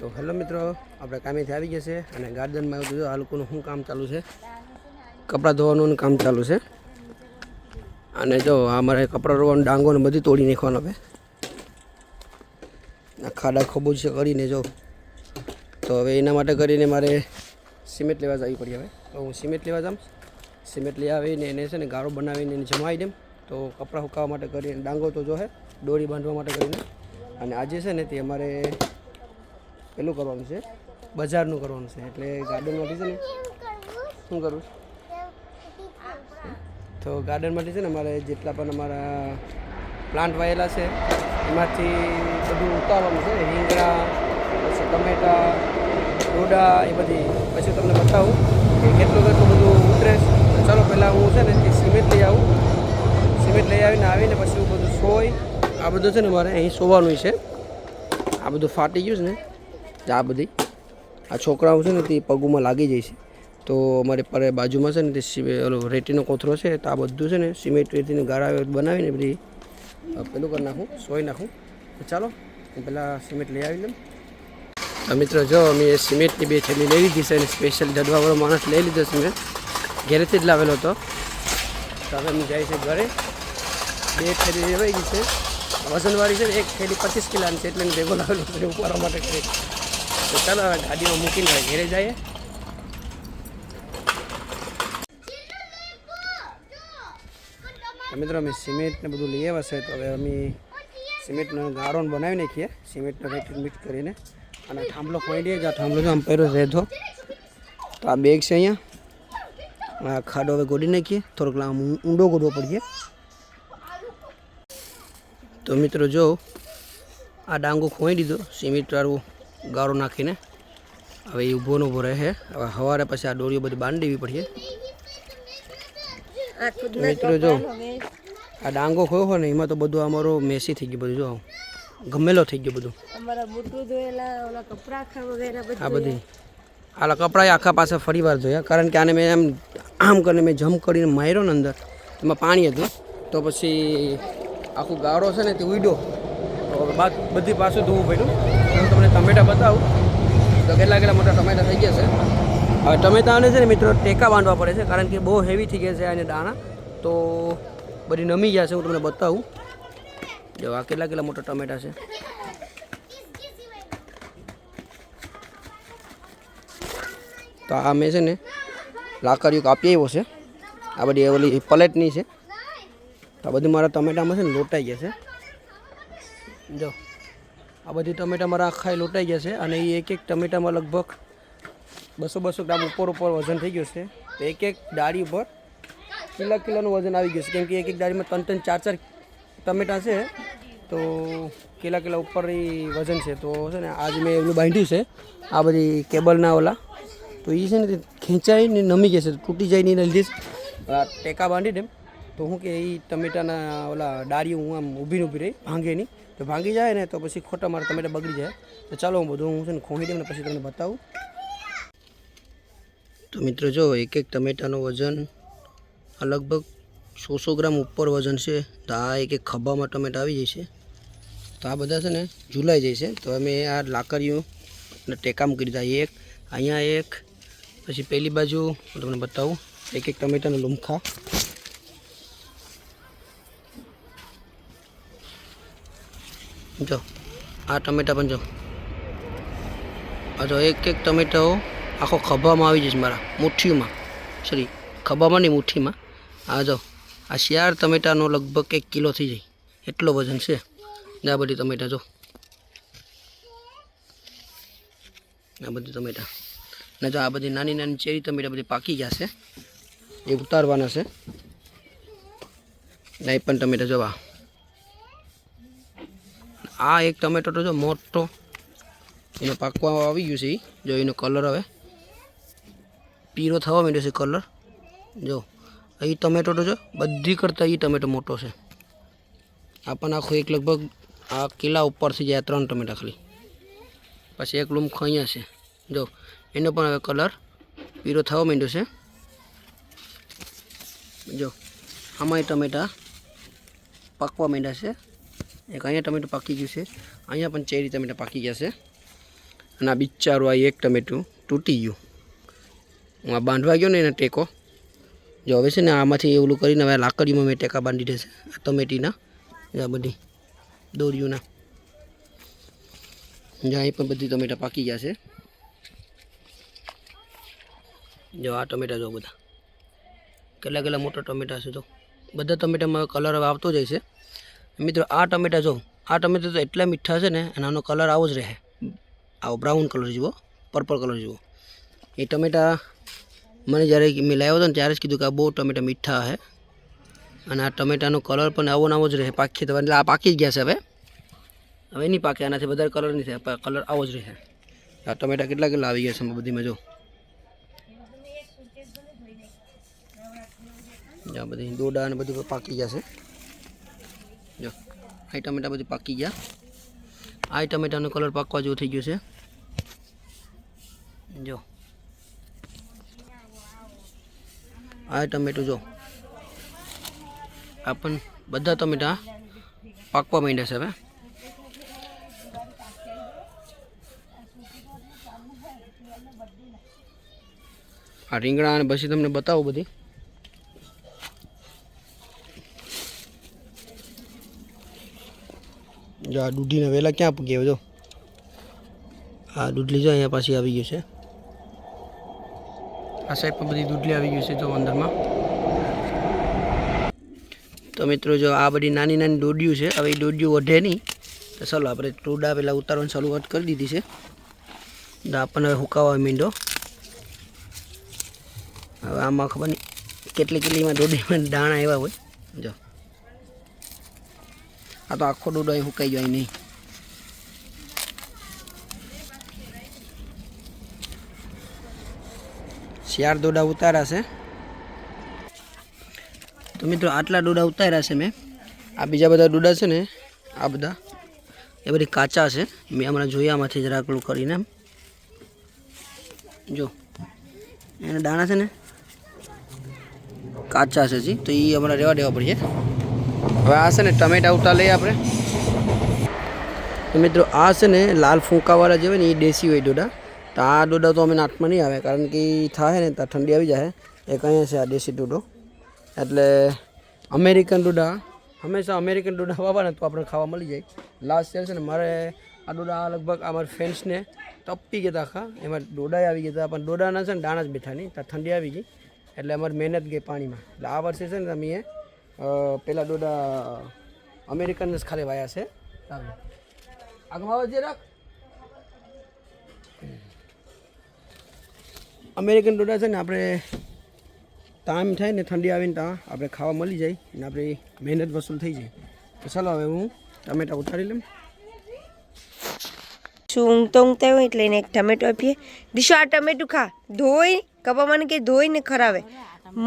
તો હેલો મિત્રો, આપણે કામેથી આવી ગયા છે અને ગાર્ડનમાં આવ્યું આ લોકોનું શું કામ ચાલુ છે? કપડાં ધોવાનું કામ ચાલુ છે. અને જો, આ મારે કપડાં ધોવાનું ડાંગો ને બધી તોડી નાખવાનું હવે. ખાડા ખબૂજ છે કરીને જો. તો હવે એના માટે કરીને મારે સિમેન્ટ લેવા જવી પડી હવે. તો હું સિમેન્ટ લેવા જાઉં. સિમેન્ટ લઈ આવીને એને છે ને ગાળો બનાવીને એને જમાવી દેમ તો કપડાં સુકાવવા માટે કરીને ડાંગો તો જો હે, દોરી બાંધવા માટે કરીને. અને આજે છે ને તે અમારે પેલું કરવાનું છે? બજારનું કરવાનું છે. એટલે ગાર્ડનમાંથી છે ને? શું કરવું તો ગાર્ડનમાંથી છે ને અમારે જેટલા પણ અમારા પ્લાન્ટ વાયેલા છે, એમાંથી બધું ઉતારવાનું છે. રીંગણા, પછી ટમેટા, ડોડા, એ બધી. પછી તમને બતાવું કે કેટલું કેટલું બધું ઉતરે ચાલો પહેલાં હું છે ને સિમેન્ટ લઈ આવું. સિમેન્ટ લઈ આવીને આવીને પછી હું બધું સોય, આ બધું છે ને મારે અહીં સોવાનું છે. આ બધું ફાટી ગયું છે ને. આ બધી. આ છોકરાઓ છે ને તે પગુમાં લાગી જાય છે. તો અમારે પર બાજુમાં છે ને તે ઓલો રેતીનો કોથરો છે, તો આ બધું છે ને સિમેન્ટ રેતીને ગાળા બનાવીને બધી પેલું કરી નાખું, સોય નાખું. ચાલો, હું પહેલાં સિમેન્ટ લઈ આવી લઉં. તો મિત્રો જો, અમે સિમેન્ટની બે થેલી લઈ લીધી છે અને સ્પેશિયલ દડવાવાળો માણસ લઈ લીધો છે મેં. ઘેરેથી જ લાવેલો હતો. તો હવે અમે જાય છે ઘરે. બે થેલી લેવાઈ ગઈ છે. વજનવાળી છે ને એક થેલી પચીસ કિલાની છે, એટલે ભેગો લાવેલો છે ઉપાડવા માટે કરી તો ચાલો હવે ગાડીમાં મૂકીને હવે ઘેરે જઈએ. મિત્રો અમે સિમેન્ટ ને બધું લઈ આવ્યા છે, તો હવે અમે સિમેન્ટનો ગાળો બનાવી નાખીએ. સિમેન્ટનો રેતી મિક્સ કરીને. અને થાંભલો ખોઈ દઈએ જ્યાં થાંભલો આમ પહેરો રહેતો તો આ બેગ છે અહીંયા. આ ખાડો હવે ગોડી નાખીએ. થોડોક આમ ઊંડો ગોડવો પડીએ. તો મિત્રો જો, આ ડાંગો ખોઈ દીધો. સિમેન્ટ વાળું ગાળો નાખીને હવે એ ઊભો ને ઊભો રહે છે. હવે સવારે પછી આ દોરીઓ બધી બાંધી દેવી પડશે. મિત્રો જો આ ડાંગો ખોયો હોય ને એમાં તો બધું અમારો મેસી થઈ ગયું બધું જો ગમેલો થઈ ગયો બધું. આ બધી. આલા કપડાં આખા પાસે ફરી વાર ધોયા કારણ કે આને મેં એમ આમ કરીને મેં જમ્પ કરીને માર્યો ને અંદર એમાં પાણી હતું. તો પછી આખું ગારો છે ને તે ઉડ્યો. બધી પાછું ધોવું પડ્યું. ટમેટા બતાવું. તો કેટલા કેટલા મોટા ટમેટા થઈ ગયા છે? હવે ટમેટાને છે ને મિત્રો ટેકા બાંધવા પડે છે, કારણ કે બહુ હેવી થઈ ગયા છે અને દાણા. તો બધી નમી ગયા છે, હું તમને બતાવું. જો, આ કેટલા કેટલા મોટા ટમેટા છે? તો આ મેં છે ને લાકડીઓ કાપી આવ્યો છે. આ બધી ઓલી પલેટની છે. આ બધી મારા ટમેટામાં છે ને લોટાઈ ગયા છે. જો. આ બધી ટમેટા મારા આખા લોટાઈ ગયા છે અને એ એક એક ટમેટામાં લગભગ બસો બસો ગ્રામ ઉપર ઉપર વજન થઈ ગયું છે. તો એક એક ડાળી ઉપર કિલો કિલોનું વજન આવી ગયું છે. કેમ કે એક એક ડાળીમાં ત્રણ ત્રણ ચાર ચાર ટમેટા છે. તો કિલા કિલા ઉપર વજન છે. તો છે ને આજ મેં એવું બાંધ્યું છે. આ બધી કેબલના ઓલા. તો એ છે ને ખેંચાઈને નમી જશે તૂટી જાય નહીં એના લીધે ટેકા બાંધી દેમ તો હું કે એ ટમેટાના ઓલા ડાળીઓ હું આમ ઊભી ને ઊભી રહી, ભાંગે નહીં. તો ભાંગી જાય ને તો પછી ખોટા મારા ટમેટા બગડી જાય. તો ચાલો હું બધું હું છે ને ખોઈ દઉં ને પછી તમને બતાવું. તો મિત્રો જો એક એક ટમેટાનું વજન લગભગ સો સો ગ્રામ ઉપર વજન છે. તો આ એક એક ખભામાં ટમેટા આવી છે. તો આ બધા છે ને ઝૂલાઈ છે. તો અમે આ લાકડીઓ અને ટેકા મૂકી દીધા એક, અહીંયા એક, પછી પેલી બાજુ તમને બતાવું. એક એક ટમેટાનું લુમખા. જો, આ ટમેટા પણ જો. આ જો એક એક ટમેટાઓ આખો ખભામાં આવી જશે મારા મુઠ્ઠીમાં સોરી ખભામાં નહીં, મુઠ્ઠીમાં. આ જો, આ શિયાળ ટમેટાનો લગભગ એક કિલો થઈ જાય. એટલો વજન છે. આ બધી ટમેટા જો. આ બધી ટમેટા. ને જો આ બધી નાની નાની ચેરી ટમેટા બધી પાકી ગયા છે. એ ઉતારવાના છે. ને પણ ટમેટા જોવા આ એક ટમેટો તો જો મોટો. એનો પાકવા આવી ગયું છે. જો એનો કલર હવે. પીળો થવા માંડ્યો છે કલર જો એ ટમેટો તો જો બધી કરતાં એ ટમેટો મોટો છે. આ પણ આખો એક લગભગ આ કિલ્લા ઉપરથી જાય ત્રણ ટમેટા ખાલી. પછી એક લૂમખો અહીંયા છે. જો, એનો પણ હવે કલર પીળો થવા માંડ્યો છે. જો, આમાંય ટમેટા પાકવા માંડ્યા છે. એક અહીંયા ટમેટું પાકી ગયું છે. અહીંયા પણ ચેરી ટમેટા પાકી ગયા છે. અને આ બિચારું આ એક ટમેટું તૂટી ગયું. હું આ બાંધવા ગયો ને એને ટેકો. જો હવે છે ને આમાંથી ઓલું કરીને હવે લાકડીમાં મેં ટેકા બાંધી દેશે આ ટમેટીના આ બધી દોરીઓના. જ્યાં અહીં પણ બધી ટમેટા પાકી ગયા છે. જો આ ટમેટા જો બધા. કેટલા કેટલા મોટા ટમેટા છે તો. બધા ટમેટામાં કલર હવે આવતો જાય છે. મિત્રો, આ ટમેટા જો, આ ટમેટા તો એટલા મીઠા છે ને, અને આનો કલર આવો જ રહે. આવો બ્રાઉન કલર જુઓ પર્પલ કલર જુઓ એ ટમેટા મને જ્યારે મેં લાવ્યો હતો ને, ત્યારે જ કીધું કે આ બહુ ટમેટા મીઠા છે અને આ ટમેટાનો કલર પણ આવો આવો જ રહે, પાકી તમારે એટલે આ પાકી જ ગયા છે હવે. હવે નહીં પાકે, આનાથી વધારે કલર નહીં થાય કલર આવો જ રહે. આ ટમેટા કેટલા કેટલા આવી ગયા છે બધીમાં જો. બધી દોડા અને બધું પાકી ગયા છે. જો આ ટમેટા બધું પાકી ગયા. આ ટમેટાનો કલર પાકવા જેવો થઈ ગયો છે. જો. આ ટમેટું જો. આપણ બધા ટમેટા પાકવા માંડ્યા છે હવે. આ રીંગણા અને પછી તમને બતાવું બધી. જો આ દૂધીને વહેલા ક્યાં પૂગી આવ્યો? જો. આ દૂધલી જો અહીંયા પાછી આવી ગયું છે. આ સાઈડ પર બધી દૂધલી આવી ગયું છે, જો અંદરમાં. તો મિત્રો, જો આ બધી નાની નાની દોડ્યું છે, હવે એ દોડ્યું વધે નહીં. તો ચાલો આપણે ટોડા પહેલાં ઉતારવાની શરૂઆત કરી દીધી છે. તો આપણને હવે હુકાવા મીંડો હવે આમાં ખબર નહીં કેટલી કેટલીમાં દોડીમાં દાણા એવા હોય. જો. આ તો આખો ડોડો અહીં સુકાઈ જાય નહીં. ચાર દોડા ઉતાર્યા છે. તો મિત્રો આટલા ડોડા ઉતાર્યા છે મેં. આ બીજા બધા ડોડા છે ને, આ બધા, એ બધી કાચા છે. મેં હમણાં જોયામાંથી જરાકલું કરીને. એમ જો, એના દાણા છે ને, કાચા છે જી. તો એ હમણાં રહેવા દેવા પડશે હવે આ છે ને ટમેટા ઉતા લઈએ આપણે. તો મિત્રો આ છે ને લાલ ફૂંકાવાળા જે હોય ને એ દેશી હોય ડોડા તો આ ડોડા તો અમે નાટમાં નહીં આવે કારણ કે એ થાય ને ત્યાં ઠંડી આવી જાય. એક અહીંયા છે આ દેશી ડોડો એટલે અમેરિકન ડોડા હંમેશા અમેરિકન ડોડા વાવા ને તો આપણે ખાવા મળી જાય. લાસ્ટ યર છે ને મારે આ ડોડા લગભગ અમારા ફ્રેન્ડ્સને ટપી ગયા આખા. એમાં ડોડા આવી ગયા હતા પણ દોડાના છે ને દાણા જ બેઠા નહીં ત્યાં ઠંડી આવી ગઈ. એટલે અમારી મહેનત ગઈ પાણીમાં. એટલે આ વર્ષે છે ને અ, પેલા દોડા અમેરિકન જ ખાલી વાયા છે. આગમાં જે રાખ અમેરિકન દોડા છે ને આપણે તામ થાય ને ઠંડી આવીને ત્યાં આપણે ખાવા મળી જાય ને આપણી મહેનત વસૂલ થઈ જાય. તો ચાલો હવે હું ટમેટા ઉતારી લઉં. શું ઊંઘતો ઊંઘતા હોય એટલે એને એક ટમેટો આપીએ. દીશો આ ટમેટું ખા. ધોઈ કપામાં કે ધોઈને ખરાવે.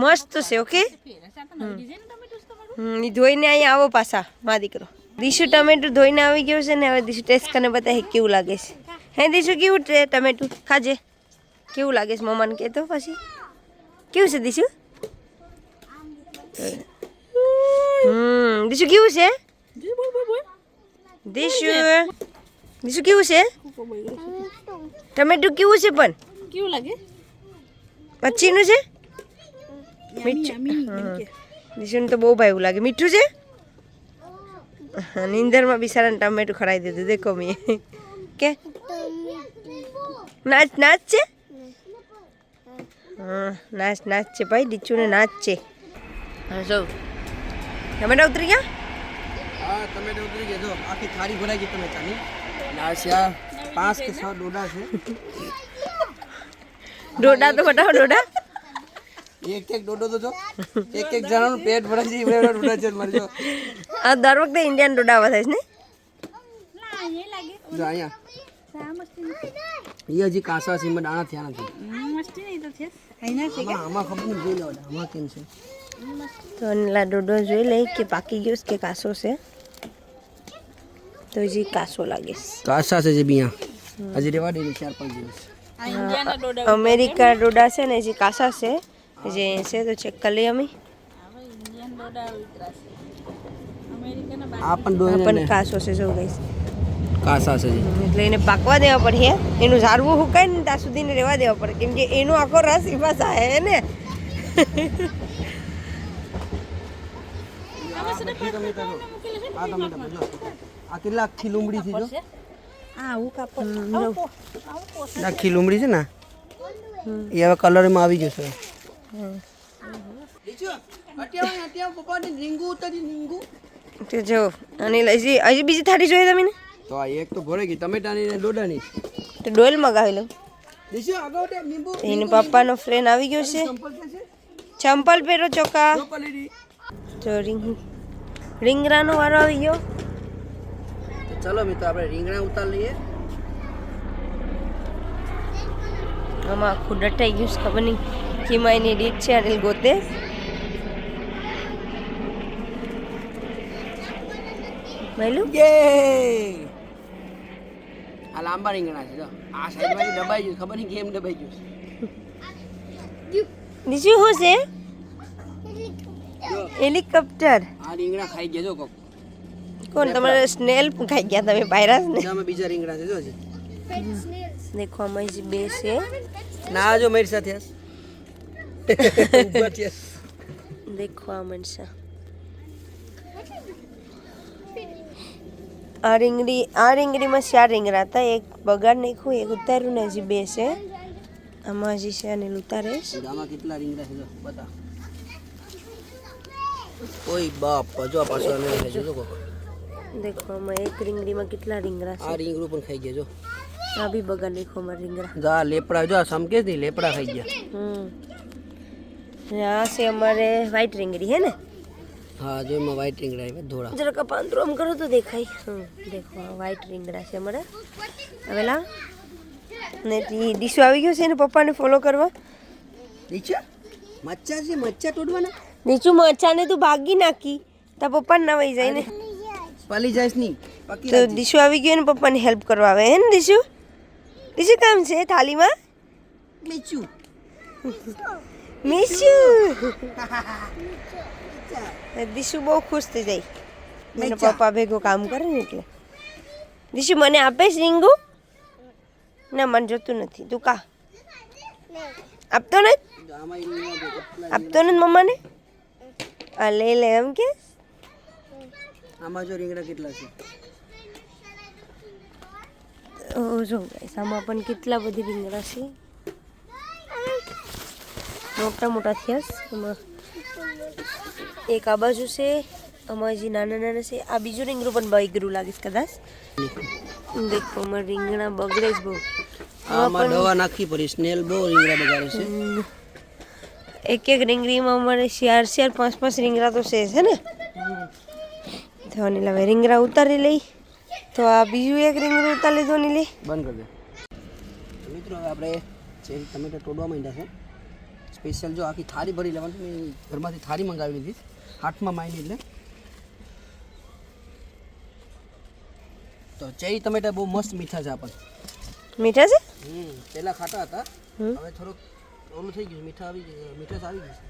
મસ્ત છે ઓકે? ધોઈને અહીંયા આવો પાછા મા દીકરો. દીશુ ટમેટું ધોઈને આવી ગયું છે ને હવે દીશુ ટેસ્ટ કરીને બતાવે કેવું લાગે છે. હે દીશુ કેવું છે ટમેટું? ખાજે. કેવું લાગે છે મમ્માને કહેતો પછી. કેવું છે દીશુ? હમ દીશુ કેવું છે? દીશુ દીશુ કેવું છે? ટમેટું કેવું છે પણ? કેવું લાગે? પચીનું છે? મીઠું. દીશુને તો બહુ ભાઈ લાગે મીઠું છે નીંદરમાં બિચારાને ટમેટું ખરાઈ દીધું દેખો મેં કે નાચ નાચ છે હા નાચ નાચ છે ભાઈ દીચુને નાચ છે હા સૌ ટમેટા ઉતરી ગયા હા ટમેટા ઉતરી ગયા જો આખી થાળી ભરાઈ ગઈ ટમેટાની અને આ છે આ પાંચ કે છ દોડા છે ડોડા તો બતાવો ડોડા એક એક દોડો તો જો એક એક જણાનું પેટ ભરાઈ જાય એવડા એવડા દોડા છે મારી જો આ દર વખતે ઇન્ડિયન ડોડા વધારે છે ને જો અહીંયા એ હજી કાસા છે એમાં દાણા થયા નથી આમાં આમાં ખબર નહીં જોઈ લેવા આમાં કેમ છે તો અનલા ડોડો જોઈ લઈ કે પાકી ગયો છે કે કાસો છે તો હજી કાસો લાગે છે કાસા છે જે બી અહીંયા હજી રેવા દે ચાર પાંચ દિવસ અમેરિકા ડોડા છે ને જે કાસા છે જે છે તો ચેક કરી લઈએ અમે આ પણ આ દોડ પણ કાસો છે જો ગઈશ કાસા છે જી એટલે એને પાકવા દેવા પડે એનું ઝાડવું હુકાય ને ત્યાં સુધી એને રહેવા દેવા પડે કેમ કે એનો આખો રસ એમાં થાય હે ને? આ ટમેટા જો? આ કેટલા આખી લીમડી થી જો આખી લીમડી છે ને? એ હવે કલરમાં આવી જશે તો જો અને હજી હજી બીજી થાળી જોઈએ તમે તો આ એક તો ભરે ગઈ ટમેટાની ને ડોડાની તો ડોલ મગાવી લઉં. દીશો આગળ લીંબુ એનો પપ્પાનો ફ્રેન્ડ આવી ગયો છે. ચંપલ પહેરો ચોકા તો રીંગ રીંગણાનો વારો આવી ગયો. તો ચલો મિત્રો આપણે રીંગણા ઉતાર લઈએ. આમાં આખું ડટાઈ ગયું છે ખબર નહીં. કિમાઈની ડીટ છે અનિલ ગોતે. મેલું? કે આ લાંબા રીંગણા છે જો. આ સાઈડમાંથી દબાઈ ગયું ખબર નહીં કેમ દબાઈ ગયું બીજું શું છે? હેલિકોપ્ટર. આ રીંગણા ખાઈ ગયા જો કોક. કોણ તમારે સ્નેલ ખાઈ ગયા તમે પાયરાસ ને? આમાં બીજા રીંગણા છે જો દેખો અમે બે છે. ના જો મારી સાથે. દેખો આ મનસા આ રીંગડી આ રીંગડીમાં ચાર રીંગણા હતા. એક બગાડ નાખ્યું એક ઉતાર્યું ને હજી બે છે. આમાં હજી છે અને ઉતારે છે. આમાં કેટલા રીંગણા છે જો બતા. ઓય બાપ જો પાછો અને છે જો દેખો આમાં એક રીંગડીમાં કેટલા રીંગણા આ રીંગણું પણ ખાઈ ગયા જો. આ બી બગાડ નાખ્યું અમારા રીંગણા. જા લેપડા જો આ સમકે જ નહીં લેપડા ખાઈ ગયા. હમ. આ છે અમારે વ્હાઈટ રીંગડી હે ને? હા જો એમાં વ્હાઈટ રીંગણા આવ્યા ધોળા. જરાક આ આમ કરો તો દેખાય. હમ દેખો વ્હાઈટ રીંગણા છે અમારે. હવેલા ને ડીશો આવી ગયો છે ને પપ્પાને ફોલો કરવા. નીચે મચ્છા છે મચ્છા તોડવાના? નીચું મચ્છાને તું ભાગી નાખી. તા પપ્પાને ના વહી જાય ને. પાલી જાય નહીં. તો દીશુ આવી ગયો ને પપ્પાને હેલ્પ કરવા આવે હે ને દીશુ દીશુ કામ છે થાળીમાં નીચું. મીશુ દીશુ બહુ ખુશ થઈ જાય. એના પપ્પા ભેગું કામ કરે ને એટલે. દીશુ મને આપેશ રીંગુ? ના મને જોતું નથી. તું કા? આપતો ને આપતો ને મમ્માને? આ લઈ લે એમ કે? આમાં જો રીંગણા કેટલા છે? ઓ જો ગાઈસ આમાં પણ કેટલા બધી રીંગણા છે? મોટા મોટા થયા. એમાં એક આ બાજુ છે આમાં જે નાના નાના છે આ બીજું રીંગણું પણ બગડ્યું લાગે છે કદાચ. દેખો અમારા રીંગણા બગડે જ બહુ. આમાં દવા નાખી પડી સ્નેલ બહુ રીંગણા બગાડે છે. એક એક રીંગણીમાં અમારે ચાર ચાર પાંચ પાંચ રીંગણા તો છે છે ને? તો લાવે હવે રીંગણા ઉતારી લઈ. તો આ બીજું એક રીંગણું ઉતારી લીધું અનિલે બંધ કરી દે. મિત્રો આપણે ટમેટા તોડવા માંડ્યા છે સ્પેશિયલ જો આખી થાળી ભરી લેવાની મેં ઘરમાંથી થાળી મંગાવી લીધી હાથમાં માયની એટલે. તો ચેરી ટમેટા બહુ મસ્ત મીઠા છે આપણને મીઠા છે? હમ પહેલાં ખાટા હતા. હવે થોડુંક ઓલું થઈ ગયું મીઠા આવી ગયું મીઠાશ આવી ગઈ છે.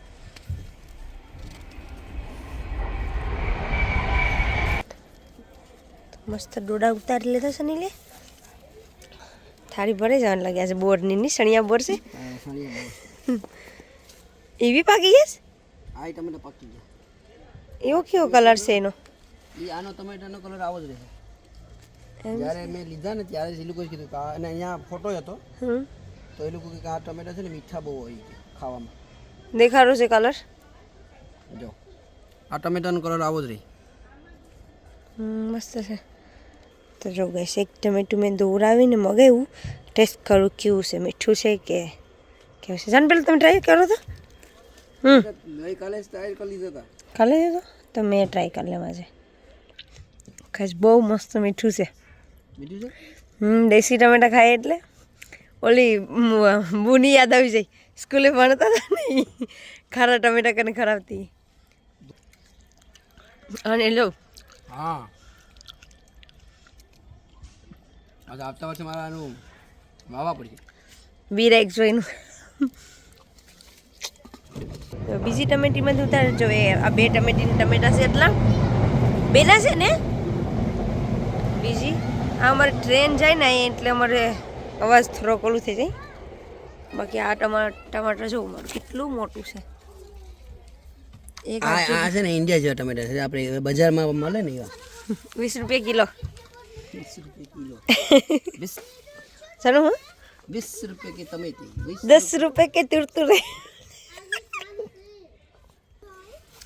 મસ્ત ડોડા ઉતારી લીધા છે નીલે. થાળી ભરે જવાનું લાગ્યા છે બોરની ની સણિયા બોર છે. એવી પાકી ગઈ આ ટમેટા પાકી ગયા. એવો કેવો કલર છે એનો? એ આનો ટમેટાનો કલર આવો જ રહેશે જ્યારે મેં લીધા ને ત્યારે એ લોકો કીધું કે અને અહીંયા ફોટો હતો. તો એ લોકો કે આ ટમેટા છે ને મીઠા બહુ હોય છે ખાવામાં. દેખાડો છે કલર જો. આ ટમેટાનો કલર આવો જ રહી. મસ્ત છે. તો જો ગઈશ એક ટમેટું મેં દોરાવીને મગાવ્યું. ટેસ્ટ કરું કેવું છે મીઠું છે કે કેવું છે? જાન પેલું તમે ટ્રાય કરો તો. હમ. કાલે ટ્રાય કરી લીધા હતા કાલે લીધો? તો મેં ટ્રાય કરી લેવા છે. ખાસ બહુ મસ્ત મીઠું છે. મીઠું છે? હમ દેશી ટમેટા ખાય એટલે? ઓલી બુની યાદ આવી જાય. સ્કૂલે ભણતા હતા ને ખારા ટમેટા કરીને ખરાબતી અને લો. હા. આજે આવતા વર્ષે મારે આનું વાવા પડશે. બીર એક જોઈનું. તો બીજી ટમેટીમાંથી ઉતારજો એ આ બે ટમેટીની ટમેટા છે એટલા. બેના છે ને? બીજી? આ અમારે ટ્રેન જાય ને અહીં એટલે અમારે અવાજ થોડોક ઓલું થઈ જાય. બાકી આ ટમા ટમાટર જોવું મારું કેટલું મોટું છે. એક આ છે ને ઇન્ડિયા જેવા ટમેટા છે. આપણે બજારમાં મળે ને એવા. વીસ રૂપિયા કિલો. વીસ રૂપિયા કિલો. વીસ. ચાલો હું. વીસ રૂપિયા કે ટમેટી? દસ રૂપિયા કે તુરતુરે.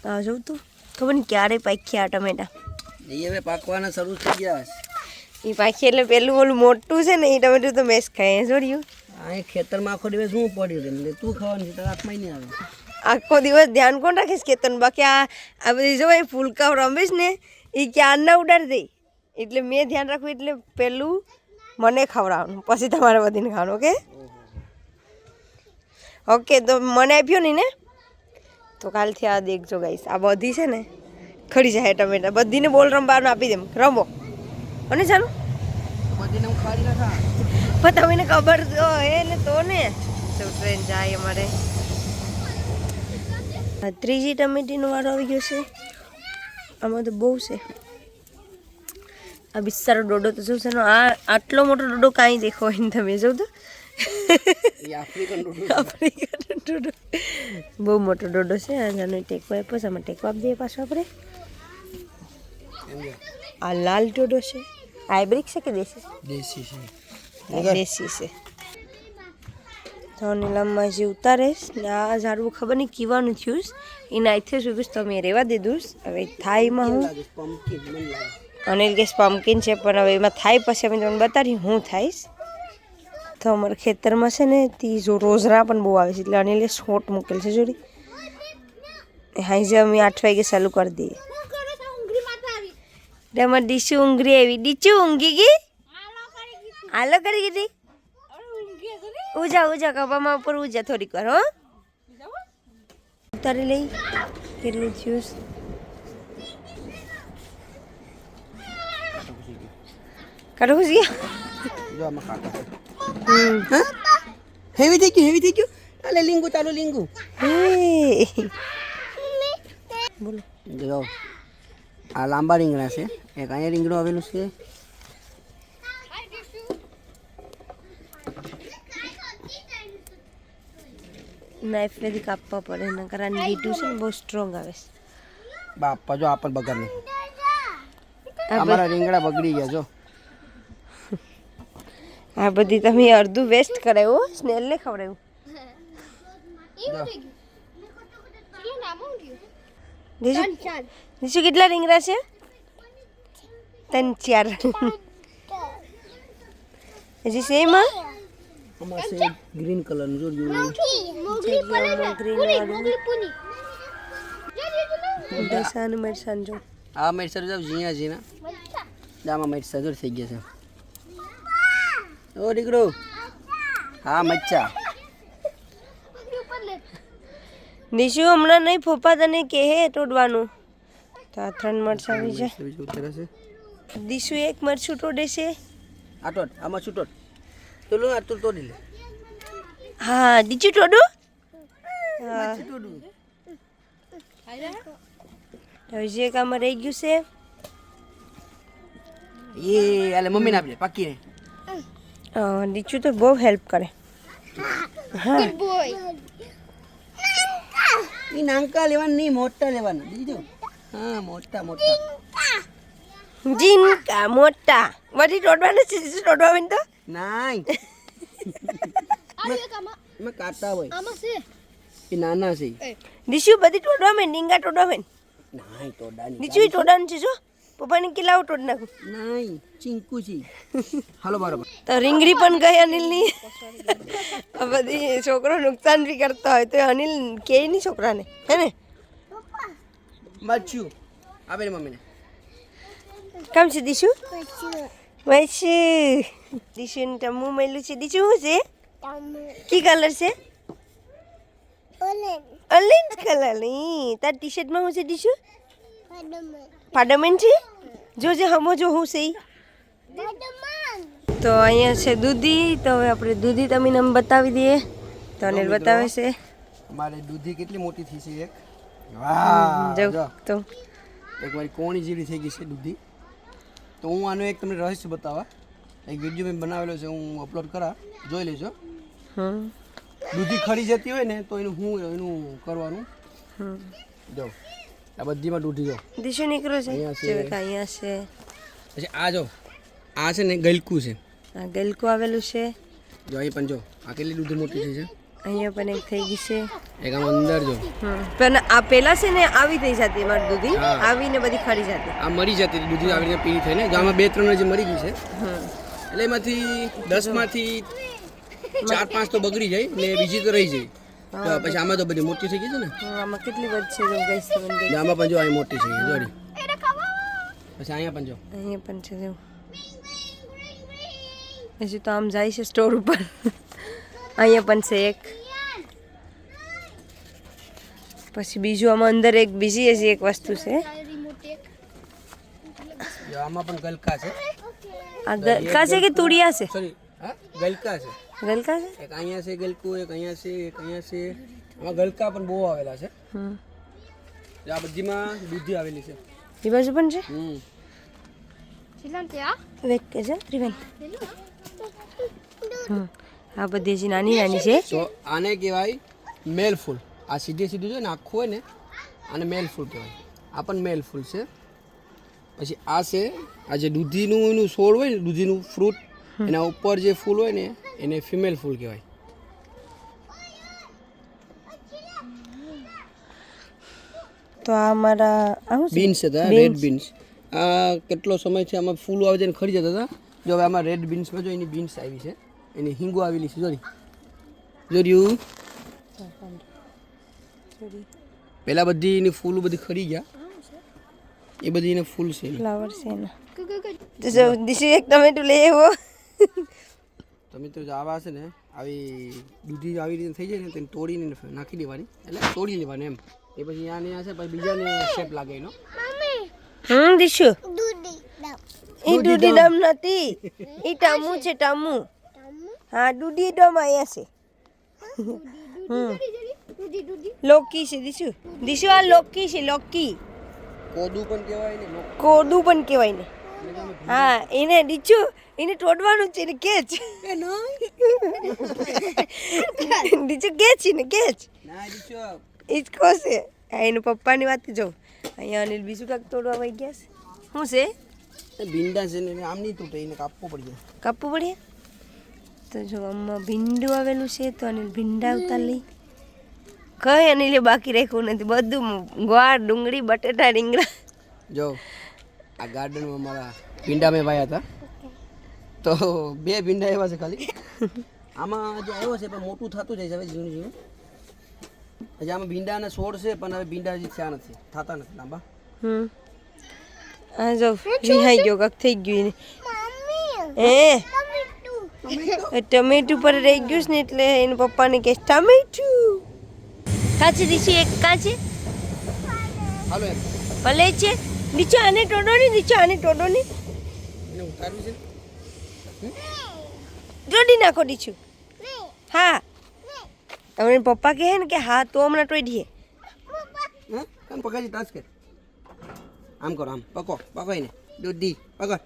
આ જોઉં તું? ખબર નહીં ક્યારે પાક્યા આ ટમેટા એ હવે પાકવાના શરૂ થઈ ગયા છે. એ પાકી એટલે પેલું ઓલું મોટું છે ને એ ટમેટું તો મેસ ખાય જોડ્યું આ ખેતરમાં આખો દિવસ શું પડ્યું એટલે તું ખાવાની તારા હાથમાં નહીં આવે. આખો દિવસ ધ્યાન કોણ રાખીશ ખેતર બાકી આ આ બધી જો એ ફૂલકાઓ રમીશ ને એ ક્યાં ના ઉડાડી દે. એટલે મેં ધ્યાન રાખવું એટલે પેલું મને ખવડાવવાનું પછી તમારે બધીને ખાવાનું ઓકે? ઓકે તો મને આપ્યો નહીં ને? તો કાલથી આ દેખજો ગાઈસ આ બધી છે ને ખડી જાય ટમેટા. બધીને બોલ રમવાનું આપી દેમ રમો. અને ચાલો. બધીને હું ખાડી નાખા પણ તમને ખબર તો હે ને તો ને. તો ટ્રેન જાય અમારે. આ ત્રીજી ટમેટીનો વારો આવી ગયો છે. આમાં તો બહુ છે. આ બિસ્સારો ડોડો તો જોશે આ આટલો મોટો ડોડો કાંઈ દેખો હોય ને તમે જોઉં તો. એ આફ્રિકન ડોડો બહુ મોટો ડોડો છે આ જાનો ટેકો આપ્યો છે આમાં ટેકો આપી દઈએ પાછો આપણે. આ લાલ ડોડો છે આઈબ્રિક છે કે દેશી દેશી છે. દેશી છે. તો નીલમમાં જે ઉતારેશ ને આ ઝાડવું ખબર નહીં કીવાનું થયું. એના આઈથી સુધી તો મેં રહેવા દીધું હવે થાઈમાં હું. અનિલ કેસ પમ્પકિન છે પણ હવે એમાં થાય પછી અમે તમને બતાવી હું થાઈશ તો અમારા ખેતરમાં છે ને તી જો રોઝરા પણ બહુ આવે છે. એટલે અનિલે શોટ મૂકેલ છે જોડી. હાઈ જે અમે આઠ વાગે ચાલુ કરી દઈએ. એટલે અમારે ડીશુ ઊંઘરી આવી. ડીચું ઊંઘી ગઈ? હાલો કરી કીધી ઉજા ઉજા કપામાં ઉપર ઉજા થોડીક વાર, હો. ઉતારી લઈ. કેટલું જ્યુસ કાઢું ગયા હા? હેવી થઈ ગયું હેવી થઈ ગયું? ચાલે લીંગુ ચાલુ લીંગુ બોલો. જો આ લાંબા રીંગણા છે. એક અહીંયા રીંગણું આવેલું છે. નાઈફેથી કાપવા પડે એના કારણ લીટું છે ને બહુ સ્ટ્રોંગ આવે છે. બાપા જો આપણ બગડ નહીં. અમારા રીંગણા બગડી ગયા જો. આ બધી તમે અડધું વેસ્ટ કરાવ્યું સ્નેલને ખવડાવ્યું દીશુ કેટલા રીંગણા છે? ત્રણ ચાર. હજી સેમ ગ્રીન કલરનું નું ગ્રીન મરસાન જો આ મરસાન જો ઝીણા જીના આમાં મરસા જો થઈ ગયા છે. ઓ દીકરો. હા મચ્છા. નિશુ હમણાં નહીં ફોફા તને કહે તોડવાનું. તો આ ત્રણ મરચા આવી જાય. દિશુ એક મરચું તોડે છે. આ તોડ આમાં શું તોડ? તો લો આ તું તોડી લે. હા દીચું તોડું? હા. તોડું. જે કામ રહી ગયું છે. એ આલે મમ્મીને આપજે પાકીને અ, દીચું તો બહુ હેલ્પ કરે. હા. એ નાંકા લેવાના નહીં મોટા લેવાના. બીજું. હા મોટા મોટા. જીનકા મોટા. વધી તોડવાના છે તોડવા હોય તો? નાઈ મેં કાંટા હોય. એ નાના છે. દીચું બધી તોડવા મેં નીંગા ટોડવા મેં નાઈ ટોડા ઈ તોડવાનું છે જો. પપ્પાને કેટલા તોડ નાખું. નહીં ચિંકુ છે હાલો બરોબર તો રીંગડી પણ ગઈ અનિલની. આ બધી છોકરો નુકસાન બી કરતા હોય તો અનિલ કે નહીં છોકરાને? હે ને? મચ્છું. આપે ને મમ્મીને. કેમ છે દીશુ? વૈશુ દીશુને ટમું મળ્યું છે. દીશુ શું છે? કી કલર છે? ઓરેન્જ. કલરની તાર ટી શર્ટમાં હું છે દીશુ? પાડમેન્ટ છે જોજે હમો જો હું છે તો અહીંયા છે દૂધી. તો હવે આપણે દૂધી તમને આમ બતાવી દઈએ. તો અનિલ બતાવે છે. મારે દૂધી કેટલી મોટી થઈ છે એક? વાહ જો તો. એક મારી કોણી જેવી થઈ ગઈ છે દૂધી. તો હું આનો એક તમને રહસ્ય બતાવવા. એક વીડિયો મેં બનાવેલો છે હું અપલોડ કરા. જોઈ લેજો. દૂધી ખરી જતી હોય ને તો એનું હું એનું કરવાનું. જાઉં જો. આ બધીમાં દૂધી જો દિશો નીકળો છે. અહીંયા છે. જો એક અહીંયા છે. પછી આ જો આ છે ને ગલકું છે. આ ગલકું આવેલું છે. જો અહીં પણ જો આ કેટલી દૂધ મોટી થઈ છે? અહીંયા પણ એક થઈ ગઈ છે. એક આમ અંદર જો. પણ આ પેલા છે ને આવી થઈ જતી અમારી દૂધી આવીને બધી ખરી જતી. આ મરી જતી દૂધી આવી રીતે પીળી થઈને જો આમાં બે ત્રણ જે મરી ગઈ છે. એટલે એમાંથી દસમાંથી ચાર પાંચ તો બગડી જાય ને બીજી તો રહી જાય. તો પછી આમાં તો બધી મોટી થઈ ગઈ છે ને? હમ, આમાં કેટલી બધી છે જો ગઈ તમને દેખાય. ને આમાં પણ જો અહીં મોટી થઈ ગઈ જોડી પછી અહીંયા પણ જો. અહીંયા પણ છે જો. હજી તો આમ જાય છે સ્ટોર ઉપર. અહીંયા પણ છે એક. પછી બીજું આમાં અંદર એક બીજી હજી એક વસ્તુ છે. જો આમાં પણ ગલકા છે. આ ગલકા છે કે તુડિયા છે? સોરી હા? ગલકા છે. ગલકા છે? એક અહીંયા છે ગલકું એક અહીંયા છે એક અહીંયા છે. આમાં ગલકા પણ બહુ આવેલા છે. હમ. આ બધીમાં દૂધી આવેલી છે. એ બાજુ પણ છે? હમ. વેક કે છે ત્રિવેન આ બધી નાની નાની છે. તો આને કહેવાય મેલ ફૂલ આ સીધે સીધું છે ને આખું હોય ને આને મેલ ફૂલ કહેવાય. આ પણ મેલ ફૂલ છે. પછી આ છે આ જે દૂધીનું એનું છોડ હોય ને દૂધીનું ફ્રૂટ એના ઉપર જે ફૂલ હોય ને એને ફિમેલ ફૂલ કહેવાય. તો આ અમારા બીન્સ હતા રેડ બીન્સ આ કેટલો સમય છે આમાં ફૂલ આવે છે ને ખરી જતા હતા? જો હવે આમાં રેડ બીન્સમાં જો એની બીન્સ આવી છે. એની હિંગો આવેલી છે જોરી જોર્યું પેલા બધી એની ફૂલ બધી ખરી ગયા. એ બધી એને ફૂલ છે. ફ્લાવર છે એના. દિશી એક ટમેટું લઈ આવ્યો. તો મિત્રો જો આવા હશે ને આવી દૂધી આવી રીતે થઈ જાય ને તેને તોડીને નાખી દેવાની. એટલે તોડી લેવાનું એમ. એ પછી અહીંયા આ હશે પછી બીજાને શેપ લાગે એનો. હમ દીશુ? એ દૂધી ડમ નથી. એ ટામુ છે ટામુ. હા દૂધી ડમ અહીંયા છે. હમ. લોકી છે દીશુ. દીશુ આ લોકી છે લોકી. કોદું પણ કહેવાય ને કોદું પણ કહેવાય ને. હા એને દીચુ એને તોડવાનું છે ને કેચ. દીચુ કેચ ને કેચ દીશો છે. આ એનું પપ્પાની વાત જો અહીંયા અનિલ બીજું કાંક તોડવા વહી ગયા છે. શું છે? ભીંડા છે ને એને આમ નહીં તૂટે એને કાપવો પડશે કાપવું પડે? તો જો આમાં ભીંડું આવેલું છે તો અનિલ ભીંડા ઉતાર લઈ કઈ અનિલે બાકી રાખ્યું નથી બધું ગોળ ડુંગળી બટેટા રીંગણા. જો. આ ગાર્ડનમાં મારા ભીંડા મેં વાયા હતા. તો બે ભીંડા એવા છે ખાલી. આમાં જે આવ્યો છે પણ મોટું થતું જાય છે હવે ઝીણું ઝીણું હજી આમાં ભીંડાના છોડ છે પણ હવે ભીંડા હજી થયા નથી. થતા નથી લાંબા. હમ. આ જો વિહાઈ ગયો કાંક થઈ ગયું એને. એ ટમેટું. પર રહી ગયું છે ને એટલે એના પપ્પાને કહે ટમેટું. કાચી દીશી એક કાચી? હાલો ભલે છે? નીચે આને ટોડો નહીં નીચે આને ટોડો નહીં. એને ઉતારવી છે? ટોડી નાખો દીછું હા. હવે પપ્પા કહે ને કે હા તો હમણાં ટોડીએ હા કામ પકડજી ટચ કર આમ કરો આમ. પકો પકો એને. દૂધી પકડ.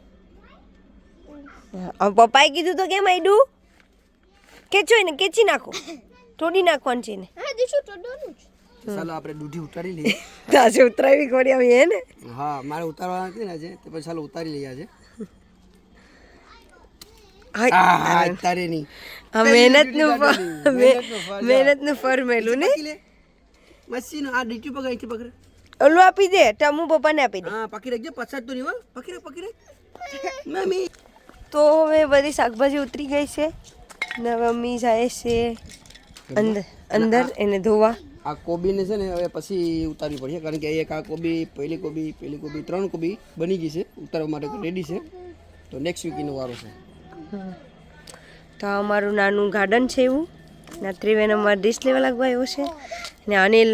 હવે પપ્પાએ કીધું તો કેમ આઈડું કેચો એને કેચી નાખો. ટોડી નાખવાનું છે એને. ચાલો આપણે દૂધી ઉતારી લઈએ. તાજે ઉતરાવી ખોડી આવી હે ને? હા મારે ઉતારવા નથી ને આજે. તો પછી ચાલો ઉતારી લઈએ આજે. આ નહીં. મહેનતનું મહેનતનું ફર મેલું ને? લે. મસ્સીનો આ ડીચું પકડ અહીંથી પકડ. ઓલું આપી દે ટમુ પપ્પાને આપી દે હા પકડી રાખજે પછાડ તો નહીં હો. પકડી રાખ પકડી રાખ. મમ્મી. તો હવે બધી શાકભાજી ઉતરી ગઈ છે. ને મમ્મી જાય છે અંદર અંદર એને ધોવા. આ કોબીને છે ને હવે પછી ઉતારવી પડશે કારણ કે એક આ કોબી પહેલી કોબી પહેલી કોબી ત્રણ કોબી બની ગઈ છે ઉતારવા માટે રેડી છે. તો નેક્સ્ટ વીકનો વારો છે. તો અમારું નાનું ગાર્ડન છે એવું. ના ત્રિવેન અમારે ડીશ લેવા લાગવા એવું છે. ને અનિલ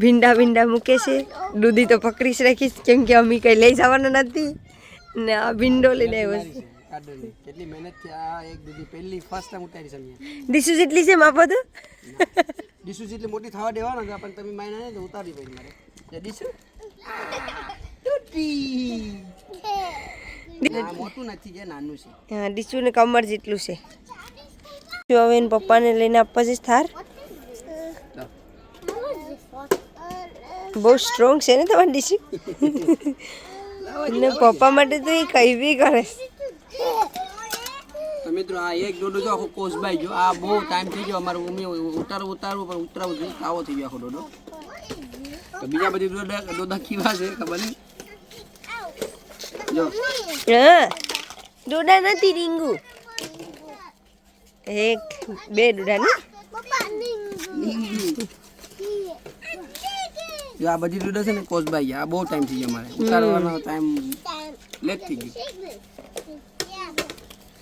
ભીંડા ભીંડા મૂકે છે. દૂધી તો પકડી જ રાખીશ કેમ કે અમે કંઈ લઈ જવાના નથી. ને આ ભીંડો લઈને આવ્યો છે. કેટલી મહેનતથી આ એક દૂધી પહેલી ફર્સ્ટ ટાઈમ ઉતારી છે ડીશું જેટલી છે માપો તો ડીશુ જેટલી મોટી થવા દેવાના હતા પણ તમે માયના ને ઉતારી પડી મારે. ડીશુ તૂટી મોટું નથી જે નાનું છે. હા ડીચુને કમર જેટલું છે. જો હવે એના પપ્પાને લઈને આપવા જઈશ થાર. બહુ સ્ટ્રોંગ છે ને તમારી ડીશુ ને પપ્પા માટે તો એ કઈ બી કરે. છે. તો મિત્રો આ એક ડોડો જો આખો કોસબાઈ જો આ બહુ ટાઈમ થઈ ગયો અમારે મમ્મી ઉતારવું ઉતારવું પણ ઉતરાવું જોઈએ આવો થઈ ગયો આખો ડોડો તો બીજા બધી ડોડા ડોડા કીવા છે ખબર નહીં? જો. ડોડા નથી રીંગુ. એક બે ડોડા ને? જો આ બધી ડોડા છે ને કોસબાઈ આ બહુ ટાઈમ થઈ ગયો અમારે. ઉતારવાનો ટાઈમ લેટ થઈ ગયો.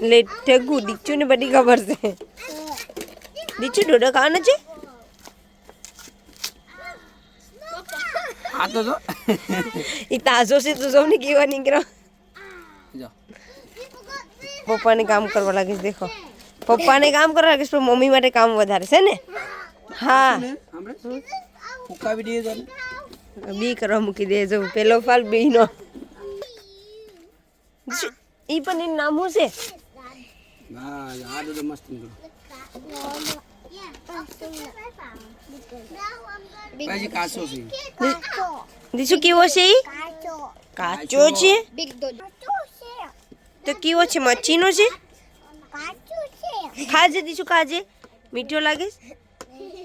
લે ઠગુ દીચુને બધી ખબર છે. દીચુ ડોડો ખાવાનો છે? આ તો જો. એ તાજો છે તો સૌને કેવા નીકળો. પપ્પાને કામ કરવા લાગીશ દેખો. પપ્પાને કામ કરવા લાગીશ પણ મમ્મી માટે કામ વધારે છે ને? હા. બી કરવા મૂકી દેજો. પેલો ફાલ બી નો ઈ પણ એનું નામ શું છે? હા આ ડોડો મસ્ત પછી કાચો છે દીસુ કેવો છે કાચો છે તો કેવો છે મચ્છીનો છે ખાજે દીસુ ખાજે મીઠો લાગે?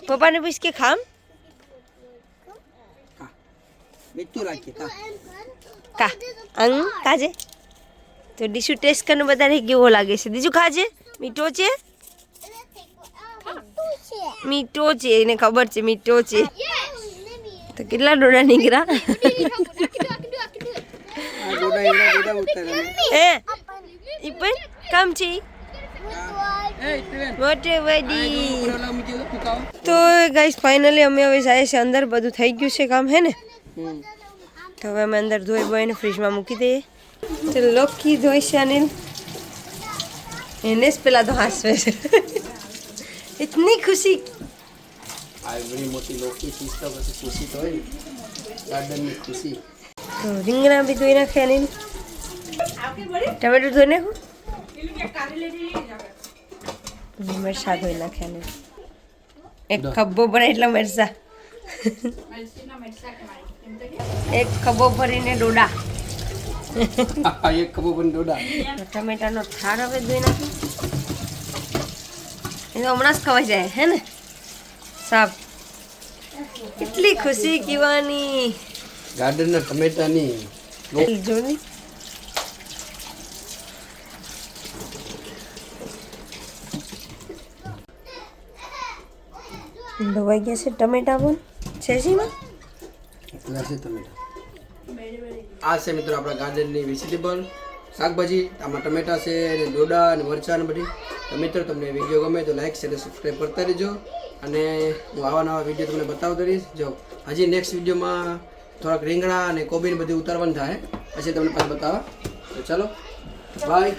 પપ્પાને પૂછ કે ખામ હા મીઠું રાખીએ કા અંગ ખાજે તો ડીશુ ટેસ્ટ કરીને બધાને કેવો લાગે છે? દીજુ ખાજે? મીઠો છે? મીઠો છે એને ખબર છે મીઠો છે. તો કેટલા ડોડા નીકળ્યા? એ હે પણ કામ છે? એ તો ગાઈસ ફાઇનલી અમે હવે જાય છે અંદર બધું થઈ ગયું છે કામ હે ને? તો હવે અમે અંદર ધોઈ બોઈને ફ્રીજમાં મૂકી દઈએ. લોકી જોઈશે અનિલ. એને જ પેલા તો હાસવે છે. ઇતની ખુશી. આ મોટી લોકી ચીજ તો પછી ખુશી તો હોય ગાર્ડનની ખુશી. તો રીંગણા બી ધોઈ નાખે અનિલ. ટમેટો ધોઈ નાખું? મરસા ધોઈ નાખે અનિલ. એક ખબ્બો ભરે એટલા મરસા એક ખબ્બો ભરીને ડોડા. એક કબો પણ ડોડા ટમેટાનો થાળ હવે ધોઈ નાખી એ તો હમણાં જ ખવાઈ જાય હે ને? સાફ કેટલી ખુશી કીવાની. ગાર્ડનના ટમેટાની જોની ધોવાઈ ગયા છે ટમેટા પણ? છે છે ટમેટા. આ છે મિત્રો આપણા ગાર્ડનની વેજીટેબલ શાકભાજી, આમાં ટમેટા છે અને ડોડા અને મરચાં અને બધી. તો મિત્રો તમને વીડિયો ગમે તો લાઈક અને સબસ્ક્રાઈબ કરતા રહેજો. અને હું આવા નવા વીડિયો તમને બતાવતો રહીશ જો, હજી નેક્સ્ટ વિડીયોમાં થોડાક રીંગણા અને કોબીને બધું ઉતારવાનું થાય. પછી તમને પાછું બતાવવા. તો ચાલો બાય